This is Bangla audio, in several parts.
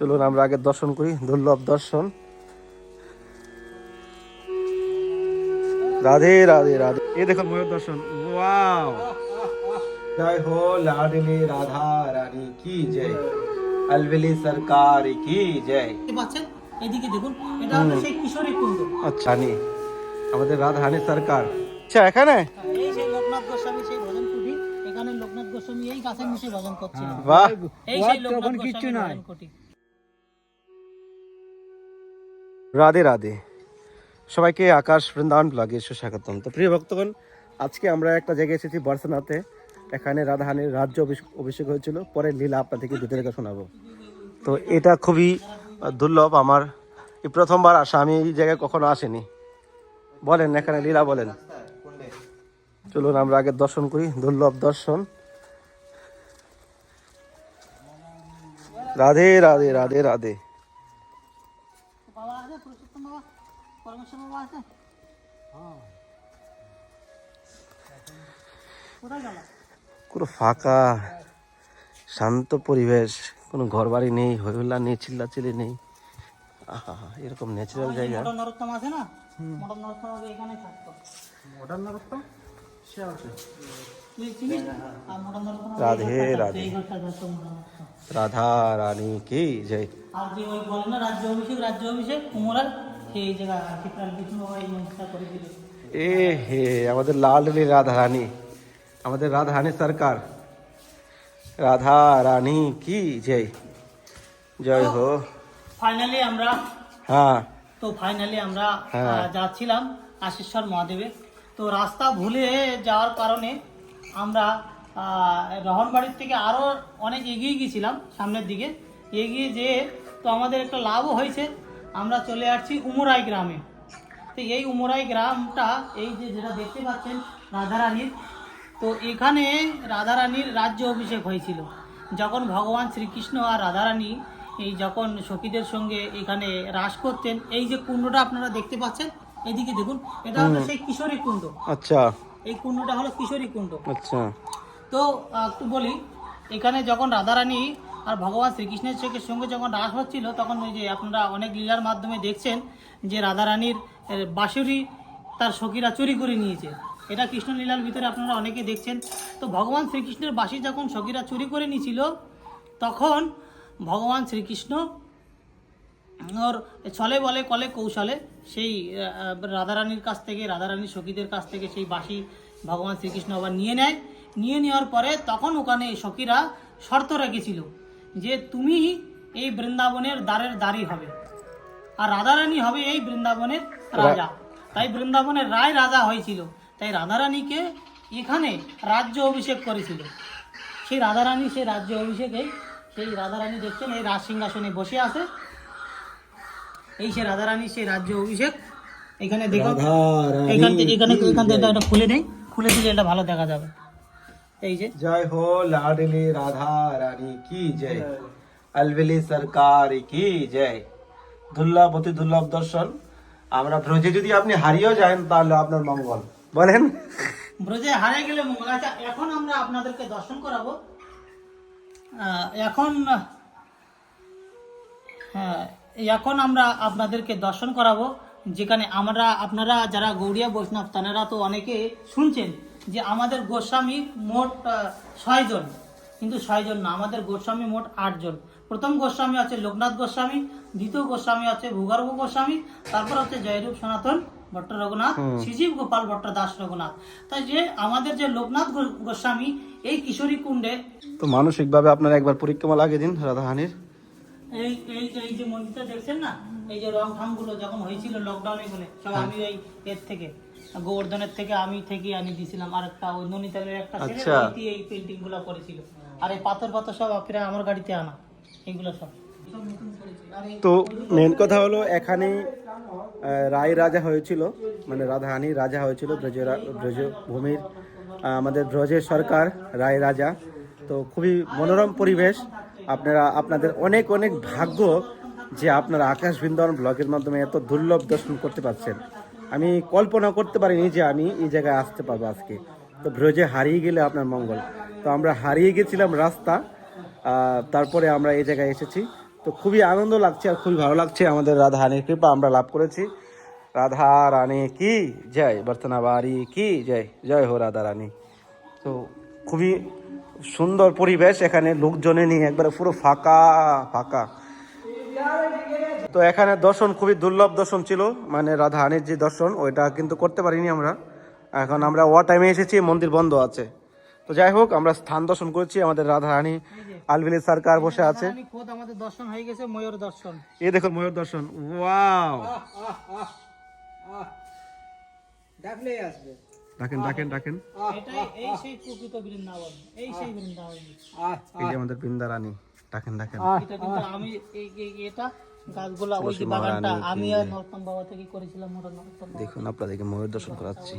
চলুন আমরা আগে দর্শন করি। দুর্লভ দর্শন। রাধে রাধে রাধে। এই দেখো ময়ূর দর্শন। ওয়াও! জয় হো লাডলি রাধা রানী কি জয়। আলবেলি সরকার কি জয়। এদিকে দেখুন এটা হলো সেই কিশোরী কুণ্ড। আচ্ছা। নি আমাদের রাধারানী সরকার। আচ্ছা এখানে? এই লোকনাথ গোস্বামী সেই ভজন কুটি এখানে লোকনাথ গোস্বামী এই গাছের নিচে ভজন বাহ! এই সেই লোকনাথ গোস্বামী রাধে রাধে। সবাইকে আকাশ বৃন্দাবন ব্লগে সুস্বাগতম। তো প্রিয় ভক্তগণ, আজকে আমরা একটা জায়গায় এসেছি বর্ষনাতে এখানে রাধাহানির রাজ্য অভিষ- অভিষেক হয়েছিল। পরে লীলা আপনাদেরকে থেকে শোনাবো। তো এটা খুবই দুর্লভ আমার। এই প্রথমবার আসা, আমি এই জায়গায় কখনো আসিনি। বলেন, এখানে লীলা বলেন। চলুন, আমরা আগে দর্শন করি, দুর্লভ দর্শন। রাধে রাধে রাধে রাধে বাবা আছে পুরুষোত্তম বাবা পরমেশ্বর বাবা আছে? কোথায় গেল? পুরো ফাঁকা শান্ত পরিবেশ কোনো ঘর বাড়ি নেই হইহুল্লা নেই চিল্লাচিল্লি নেই। এরকম ন্যাচারাল জায়গা। মোটর নরোত্তম আছে না? মোটর নরোত্তম আগে এখানে থাকতো। মডার্ন নরোত্তম? সে আছে। রাধে রাধে। রাধা রানী কি জয় আর যে ওই বলে না রাজ্য অভিষেক রাজ্য অভিষেক কুমোরার এ হে আমাদের লাললি রাধা রানী আমাদের রাধা রানী সরকার। রাধা রানী কি জয়? জয় হো। ফাইনালি আমরা হ্যাঁ। তো ফাইনালি আমরা হ্যাঁ। যাচ্ছিলাম আশিশ্বর মহাদেবে। তো রাস্তা ভুলে যাওয়ার কারণে আমরা রহনবাড়ির থেকে আরও অনেক এগিয়ে গিয়েছিলাম সামনের দিকে। এগিয়ে যেয়ে তো আমাদের একটা লাভও হয়েছে। আমরা চলে আসছি উমরাই গ্রামে। তো এই উমরাই গ্রামটা এই যে যেটা দেখতে পাচ্ছেন রাধারানীর তো এখানে রাধারানীর রাজ্য অভিষেক হয়েছিল। যখন ভগবান শ্রীকৃষ্ণ আর রাধারানী এই যখন সখীদের সঙ্গে এখানে রাস করতেন এই যে কুণ্ডটা আপনারা দেখতে পাচ্ছেন এদিকে দেখুন এটা হলো সেই কিশোরী কুণ্ড। আচ্ছা। এই কুণ্ডটা হলো কিশোরী কুণ্ড। আচ্ছা। তো একটু বলি এখানে যখন রাধারানী আর ভগবান শ্রীকৃষ্ণের সঙ্গে- সঙ্গে যখন রাস হচ্ছিল, তখন ওই যে আপনারা অনেক লীলার মাধ্যমে দেখছেন যে রাধারানীর বাঁশুরি তার সখীরা চুরি করে নিয়েছে। এটা কৃষ্ণ লীলার ভিতরে আপনারা অনেকে দেখছেন। তো ভগবান শ্রীকৃষ্ণের বাঁশি যখন সখীরা চুরি করে নিয়েছিল, তখন ভগবান শ্রীকৃষ্ণ ওর ছলে বলে, কলে কৌশলে সেই রাধারানীর কাছ থেকে, রাধারানীর সখীদের কাছ থেকে সেই বাঁশি ভগবান শ্রীকৃষ্ণ আবার নিয়ে নেয়। নিয়ে নেওয়ার পরে তখন ওখানে সখীরা শর্ত রেখেছিল যে তুমি এই বৃন্দাবনের দ্বারের দ্বারই হবে। আর রাধারানী হবে এই বৃন্দাবনের রাজা। তাই বৃন্দাবনের রায় রাজা হয়েছিল। তাই রাধারানীকে এখানে রাজ্য অভিষেক করেছিল। সেই রাধারানী সেই রাজ্য অভিষেকে সেই রাধারানী দেখছেন এই রাজ সিংহাসনে বসে আছে। এই সে রাধারানী সেই রাজ্য অভিষেক। এখানে দেখো এখান থেকে এখানে এখান থেকে এটা খুলে নেই। খুলে দিলে এটা ভালো দেখা যাবে। এই যে। জয় হো লাডলি রাধা রানী কি জয় আলবেলি সরকার কি জয় দুর্লভ অতি দুর্লভ দর্শন আমরা ব্রজে যদি আপনি হারিয়েও যান তাহলে আপনার মঙ্গল। বলেন। ব্রজে হারিয়ে গেলে মঙ্গল। আচ্ছা এখন আমরা আপনাদেরকে দর্শন করাবো। এখন হ্যাঁ এখন আমরা আপনাদেরকে দর্শন করাবো। যেখানে আমরা আপনারা যারা গৌড়িয়া বৈষ্ণব তারা তো অনেকে শুনছেন। যে আমাদের গোস্বামী মোট ছয়জন কিন্তু ছয়জন না আমাদের গোস্বামী মোট আটজন প্রথম গোস্বামী আছে লোকনাথ গোস্বামী দ্বিতীয় গোস্বামী আছে ভূগর্ভ গোস্বামী তারপর হচ্ছে জয়রূপ সনাতন ভট্ট রঘুনাথ শ্রীজীব গোপাল ভট্ট দাস রঘুনাথ। তাই যে আমাদের যে লোকনাথ গোস্বামী এই কিশোরী কুণ্ডে তো মানসিকভাবে আপনারা একবার পরিক্রমা লাগিয়ে দিন রাধাহানির। এই এই যে এই যে মন্দিরটা দেখছেন না? এই যে রং ঠাংগুলো যখন হয়েছিল লকডাউনে বলে সব আমি এই এর থেকে। গোবর্ধনের থেকে আমি থেকে আনি দিয়েছিলাম আর একটা ওই ননিতালের একটা ছেলে আচ্ছা। এই পেন্টিংগুলো করেছিল। আর এই পাথর পাথর সব প্রায় আমার গাড়িতে আনা এইগুলো সব। তো মেন কথা হলো এখানে রায় রাজা হয়েছিল মানে রাধাহানি রাজা হয়েছিল ব্রজ ব্রজভূমির আহ, আমাদের ব্রজের সরকার রায় রাজা। তো খুবই মনোরম পরিবেশ। আপনারা আপনাদের অনেক অনেক ভাগ্য যে আপনারা আকাশ বৃন্দাবন ব্লগের মাধ্যমে এত দুর্লভ দর্শন করতে পারছেন। আমি কল্পনা করতে পারিনি যে আমি এই জায়গায় আসতে পারব আজকে। তো ব্রজে হারিয়ে গেলে আপনার মঙ্গল। তো আমরা হারিয়ে গেছিলাম রাস্তা তারপরে আমরা এই জায়গায় এসেছি। তো খুবই আনন্দ লাগছে আর খুবই ভালো লাগছে। আমাদের রাধা রানীর কৃপা আমরা লাভ করেছি। রাধা রানী কি? জয়। বর্তনাবাড়ি কি? জয়। জয় হো রাধা রানী তো খুবই সুন্দর পরিবেশ এখানে। লোকজনে নিয়ে একবারে পুরো ফাঁকা ফাঁকা। তো এখানে দর্শন খুবই দুর্লভ দর্শন ছিল মানে রাধা রানীর যে দর্শন ওইটা কিন্তু করতে পারিনি আমরা। এখন আমরা ও টাইমে এসেছি মন্দির বন্ধ আছে। তো যাই হোক আমরা স্থান দর্শন করছি আমাদের রাধা রানী আলবিলি সরকার বসে আছে? রাধারানী খোদ আমাদের দর্শন হয়ে গেছে ময়ূর দর্শন। এই দেখো ময়ূর দর্শন ওয়াও! ডাকলেই আসবে। ডাকেন ডাকেন ডাকেন। এই সেই প্রকৃত বৃন্দাবন এই সেই বৃন্দাবন। এই যে আমাদের বৃন্দা রানী ডাকেন। ডাকেন এটা কিন্তু আমি এটা গাছগুলা ওই যে বাগানটা আমি আর নরতম বাবা থেকে করেছিলাম মোটা নরতম বাবা। দেখুন আপনাদেরকে ময়ূর দর্শন করাচ্ছি।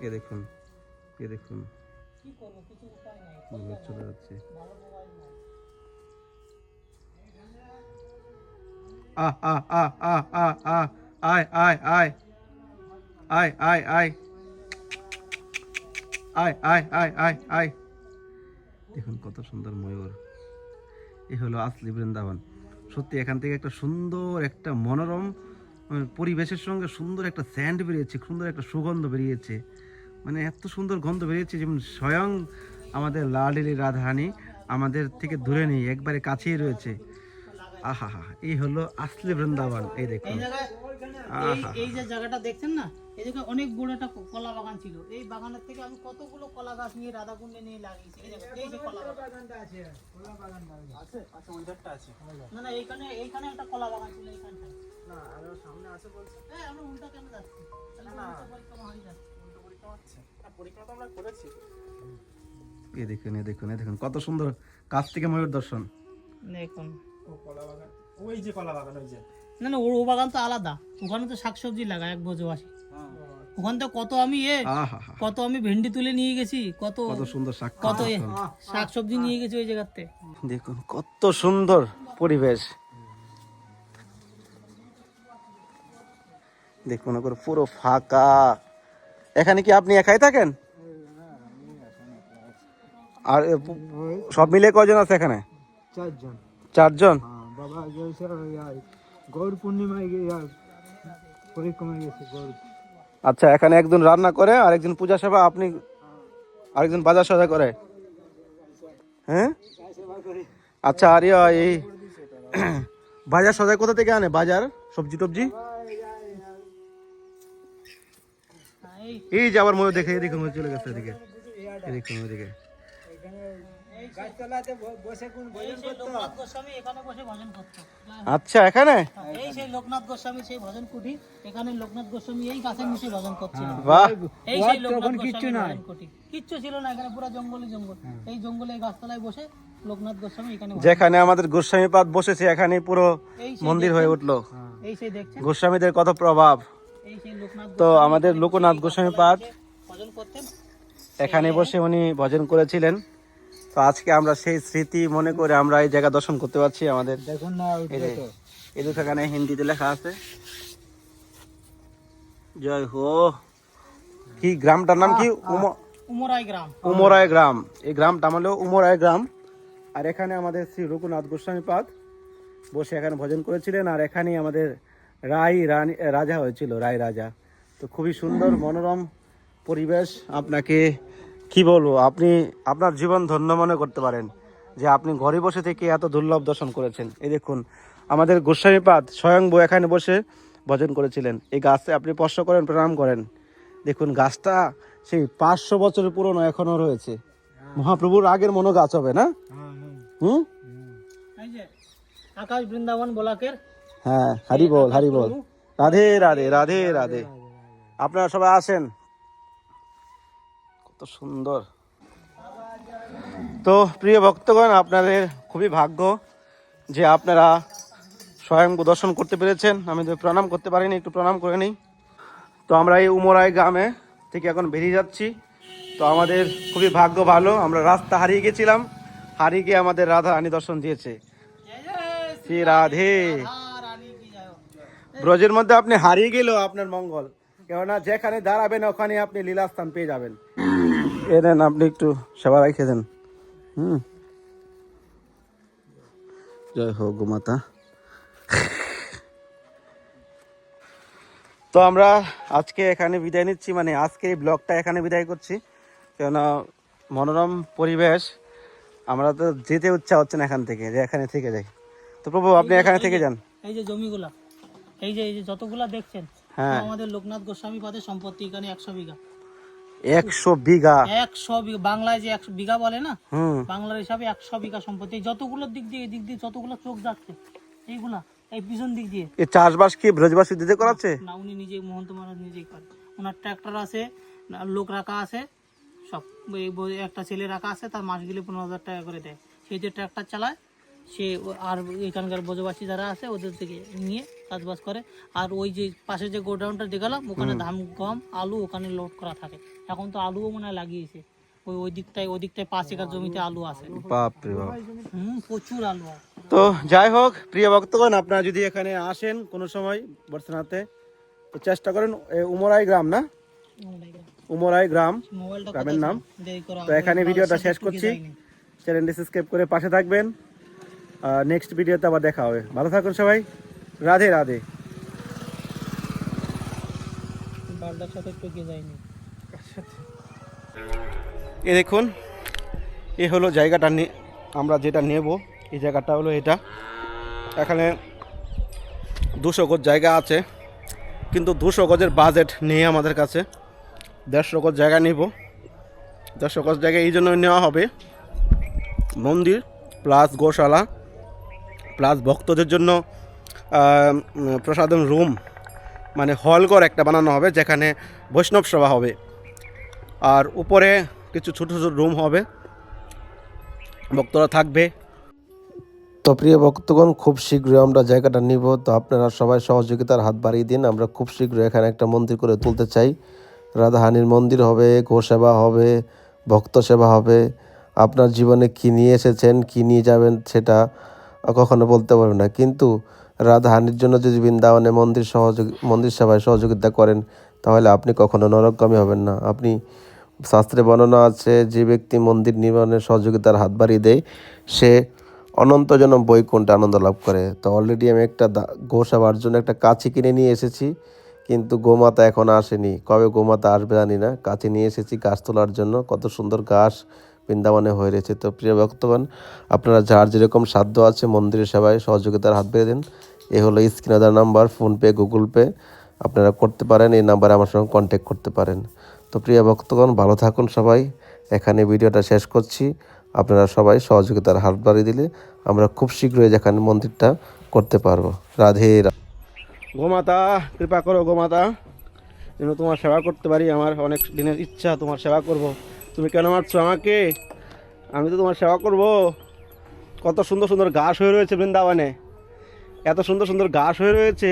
এ দেখুন এ দেখুন। ময়ূর চলে যাচ্ছে। আহ আহ আহ আহ আহ আহ আয় আয় আয়। আয় আয় আয়। আয় আয় আয় আয় আয়। দেখুন কত সুন্দর ময়ূর। এ হলো আসলি বৃন্দাবন। সত্যি এখান থেকে একটা সুন্দর একটা মনোরম পরিবেশের সঙ্গে সুন্দর একটা স্যান্ড বেরিয়েছে, সুন্দর একটা সুগন্ধ বেরিয়েছে। মানে এত সুন্দর গন্ধ বেরিয়েছে, যেমন স্বয়ং আমাদের লালিলি রাধারানী আমাদের থেকে দূরে নেই, একবারে কাছেই রয়েছে। আহা হা এই হলো আসলি বৃন্দাবন, এই দেখুন। এই যে জায়গাটা দেখছেন না? এই জায়গায় অনেক বড় একটা কলা বাগান ছিল। এই বাগানের থেকে আমি কতগুলো কলা গাছ নিয়ে রাধাকুণ্ডে নিয়ে লাগিয়েছি। এই যে কলা বাগানটা আছে কলা বাগানটা আছে। আচ্ছা আছে না না এইখানে এইখানে একটা কলা বাগান ছিল এইখানটা না আরও সামনে আছে বলছে। এই আমরা উল্টা কেন যাচ্ছি? উল্টা পরিক্রমা হয়ে যাচ্ছে। পরীক্ষা হচ্ছে। পরীক্ষা তো আমরা করেছি। এই দেখুন এই দেখুন এই দেখুন কত সুন্দর। কাছ থেকে ময়ূর দর্শন। দেখুন। ও কলা বাগান। ওই যে কলা বাগান ওই যে। না না ও ও বাগান তো আলাদা। ওখানে তো শাকসবজি লাগায় এক বছর আসি। ওখান থেকে কত আমি এ কত আমি ভেন্ডি তুলে নিয়ে গেছি কত কত সুন্দর শাক কত এ শাকসবজি নিয়ে গেছি ওই জায়গাতে। দেখুন কত সুন্দর পরিবেশ। দেখুন ওপর পুরো ফাঁকা। এখানে কি আপনি একাই থাকেন? আর সব মিলে কয়জন আছে এখানে? চারজন। চারজন? হ্যাঁ বাবা গৌর পূর্ণিমায় পরিক্রমায় গেছে, গৌর। আচ্ছা এখানে একজন রান্না করে আর একজন পূজা সেবা, আপনি আরেকজন বাজার সজা করে? হ্যাঁ? আচ্ছা আর এই বাজার সদাই কোথা থেকে আনে? বাজার, সবজি টবজি? এই যে আবার ময়ূর দেখে, এদিকে ময়ূর চলে গেছে, এদিকে। এদিকে এখানে গাছতলাতে বসে কোন এই সেই লোকনাথ গোস্বামী এখানে বসে ভজন করতো। আচ্ছা এখানে? এই সেই লোকনাথ গোস্বামী সেই ভজন কুটি এখানে লোকনাথ গোস্বামী এই গাছের নিচে ভজন করছিল। বাহ! এই সেই লোকনাথ গোস্বামী ভজন কিচ্ছু ছিল না এখানে পুরো জঙ্গলই জঙ্গল। এই জঙ্গলে এই গাছতলায় বসে লোকনাথ গোস্বামী এখানে যেখানে আমাদের গোস্বামী পাদ বসেছে এখানে পুরো মন্দির হয়ে উঠল। এই সেই দেখছেন? গোস্বামীদের কত প্রভাব। এই সেই লোকনাথ তো আমাদের লোকনাথ গোস্বামী পাদ ভজন করতেন এখানে বসে উনি ভজন করেছিলেন। তো আজকে আমরা সেই স্মৃতি মনে করে আমরা এই জায়গা দর্শন করতে পারছি আমাদের। দেখুন না এই এই হিন্দিতে লেখা আছে। জয় হো। কি গ্রামটার নাম কি? উম- উমরাই গ্রাম। উমরায় গ্রাম। এই গ্রামটা হলো উমরায় গ্রাম। আর এখানে আমাদের শ্রী রঘুনাথ গোস্বামী পাদ বসে এখানে ভজন করেছিলেন আর এখানে আমাদের রায় রানী রাজা হয়েছিল রায় রাজা। তো খুবই সুন্দর মনোরম পরিবেশ। আপনাকে কি বলব আপনি আপনার জীবন ধন্য মনে করতে পারেন যে আপনি ঘরে বসে থেকে এত দুর্লভ দর্শন করেছেন। এই দেখুন আমাদের গোস্বামী স্বয়ং এখানে বসে ভজন করেছিলেন। এই গাছে আপনি স্পর্শ করেন প্রণাম করেন। দেখুন গাছটা সেই পাঁচশো বছরের পুরনো এখনও রয়েছে। মহাপ্রভুর আগের মনো গাছ হবে না? হুম? আকাশ বৃন্দাবন বলাকের হ্যাঁ হারি বল হারি বল। রাধে রাধে রাধে রাধে। আপনারা সবাই আসেন। কত সুন্দর। তো প্রিয় ভক্তগণ, আপনাদের খুবই ভাগ্য যে আপনারা স্বয়ং দর্শন করতে পেরেছেন। আমি তো প্রণাম করতে পারিনি, একটু প্রণাম করে নিই। তো আমরা এই উমরাই গ্রামে থেকে এখন বেরিয়ে যাচ্ছি। তো আমাদের খুবই ভাগ্য ভালো, আমরা রাস্তা হারিয়ে গেছিলাম। হারিয়ে গিয়ে আমাদের রাধা রানী দর্শন দিয়েছে। শ্রী রাধে। ব্রজের মধ্যে আপনি হারিয়ে গেলেও আপনার মঙ্গল। কেননা যেখানে দাঁড়াবেন, ওখানে আপনি লীলাস্থান পেয়ে যাবেন। এ নেন আপনি একটু সেবা রেখে দেন। হুম। জয় হোক গোমাতা তো আমরা আজকে এখানে বিদায় নিচ্ছি মানে আজকে এই ব্লগটা এখানে বিদায় করছি। কেননা মনোরম পরিবেশ আমরা তো যেতে ইচ্ছা হচ্ছে না এখান থেকে যে এখানে থেকে যাই। তো প্রভু আপনি এখানে থেকে যান। এই যে জমিগুলা এই যে এই যে যতগুলা দেখছেন হ্যাঁ। আমাদের লোকনাথ গোস্বামী পাদের সম্পত্তি এখানে একশো বিঘা। একশো বিঘা। একশো বিঘা বাংলায় যে একশো বিঘা বলে না? বাংলার হিসাবে একশো বিঘা সম্পত্তি। যতগুলো দিক দিয়ে দিক দিয়ে যতগুলো চোখ যাচ্ছে এইগুলা এই পিছন দিক দিয়ে। এই চাষবাস কি ব্রজবাসী দিতে করাচ্ছে? না উনি নিজে মহন্ত মহারাজ নিজেই করে ওনার ট্র্যাক্টর আছে লোক রাখা আছে সব একটা ছেলে রাখা আছে তার মাস গেলে পনেরো হাজার টাকা করে দেয়। সেই যে ট্র্যাক্টর চালায় সে আর এখানকার বজবাসী যারা আছে ওদের থেকে নিয়ে কাজবাজ করে। আর ওই যে পাশে যে গোডাউনটা দেখালাম ওখানে ধান গম আলু ওখানে লোড করা থাকে। এখন তো আলুও মনে হয় লাগিয়েছে। ওই ওই দিকটায় ওই দিকটায় পাঁচ একর জমিতে আলু আছে। বাপ বাপ। হুম প্রচুর আলু আছে। তো যাই হোক প্রিয় ভক্তগণ আপনারা যদি এখানে আসেন কোনো সময় বর্ষনাতে তো চেষ্টা করেন উমরাই গ্রাম না? উমরাই গ্রাম। গ্রামের নাম। তো এখানে ভিডিওটা শেষ করছি। চ্যানেলটি সাবস্ক্রাইব করে পাশে থাকবেন। নেক্সট ভিডিওতে আবার দেখা হবে। ভালো থাকুন সবাই। রাধে রাধে। এ দেখুন এ হলো জায়গাটা আমরা যেটা নেব এই জায়গাটা হলো এটা। এখানে দুশো গজ জায়গা আছে কিন্তু দুশো গজের বাজেট নেই আমাদের কাছে। দেড়শো গজ জায়গা নেব। দেড়শো গজ জায়গা এই জন্য নেওয়া হবে। মন্দির প্লাস গোশালা। প্লাস ভক্তদের জন্য প্রসাদম রুম মানে হলঘর একটা বানানো হবে, যেখানে বৈষ্ণব সভা হবে। আর উপরে কিছু ছোট ছোট রুম হবে। ভক্তরা থাকবে। তো প্রিয় ভক্তগণ, খুব শীঘ্রই আমরা জায়গাটা নিব। তো আপনারা সবাই সহযোগিতার হাত বাড়িয়ে দিন। আমরা খুব শীঘ্রই এখানে একটা মন্দির করে তুলতে চাই। রাধাহানির মন্দির হবে গোসেবা হবে, ভক্ত সেবা হবে। আপনার জীবনে কী নিয়ে এসেছেন, কী নিয়ে যাবেন, সেটা কখনো বলতে পারবে না। কিন্তু রাধাহানির জন্য যদি বৃন্দাবনে মন্দির সহযোগী, মন্দির সেবায় সহযোগিতা করেন, তাহলে আপনি কখনো নরকগামী হবেন না। আপনি শাস্ত্রে বর্ণনা আছে, যে ব্যক্তি মন্দির নির্মাণের সহযোগিতার হাত বাড়িয়ে দেয়, সে অনন্ত জনম বৈকুণ্ঠে আনন্দ লাভ করে। তো অলরেডি আমি একটা গোসাবার জন্য একটা কাছি কিনে নিয়ে এসেছি, কিন্তু গোমাতা এখন আসেনি। কবে গোমাতা আসবে জানি না। কাছে নিয়ে এসেছি গাছ তোলার জন্য। কত সুন্দর গাছ বৃন্দাবনে হয়ে রয়েছে। তো প্রিয় ভক্তগণ, আপনারা যার যেরকম সাধ্য আছে মন্দিরের সেবায় সহযোগিতার হাত বেড়ে দিন। এ হলো স্ক্রিনাদার নাম্বার, ফোনপে, গুগল পে। আপনারা করতে পারেন, এই নাম্বারে আমার সঙ্গে কন্ট্যাক্ট করতে পারেন। তো প্রিয় ভক্তগণ, ভালো থাকুন সবাই। এখানে ভিডিওটা শেষ করছি। আপনারা সবাই সহযোগিতার হাত বাড়িয়ে দিলে আমরা খুব শীঘ্রই যেখানে মন্দিরটা করতে পারব। রাধে গোমাতা কৃপা করো গোমাতা যেন তোমার সেবা করতে পারি, আমার অনেক দিনের ইচ্ছা তোমার সেবা করব। তুমি কেন মারছো আমাকে? আমি তো তোমার সেবা করব। কত সুন্দর সুন্দর ঘাস হয়ে রয়েছে বৃন্দাবনে। এত সুন্দর সুন্দর ঘাস হয়ে রয়েছে।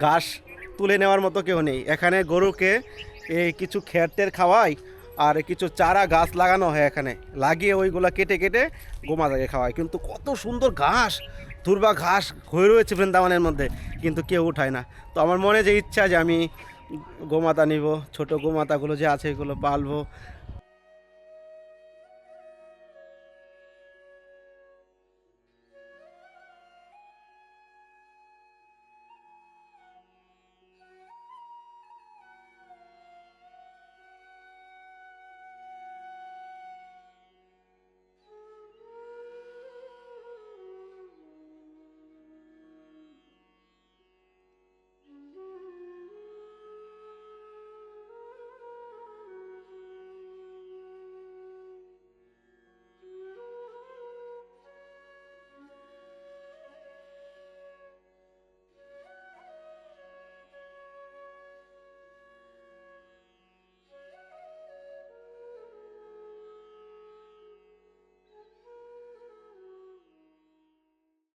ঘাস তুলে নেওয়ার মতো কেউ নেই। এখানে গরুকে এই কিছু খেরটের খাওয়াই আর কিছু চারা গাছ লাগানো হয় এখানে। লাগিয়ে ওইগুলো কেটে কেটে গোমা গোমাতাকে খাওয়ায় কিন্তু কত সুন্দর ঘাস, দুর্বা ঘাস হয়ে রয়েছে বৃন্দাবনের মধ্যে। কিন্তু কেউ উঠায় না। তো আমার মনে যে ইচ্ছা যে আমি গোমাতা নিব ছোট গোমাতাগুলো যে আছে এগুলো পালবো।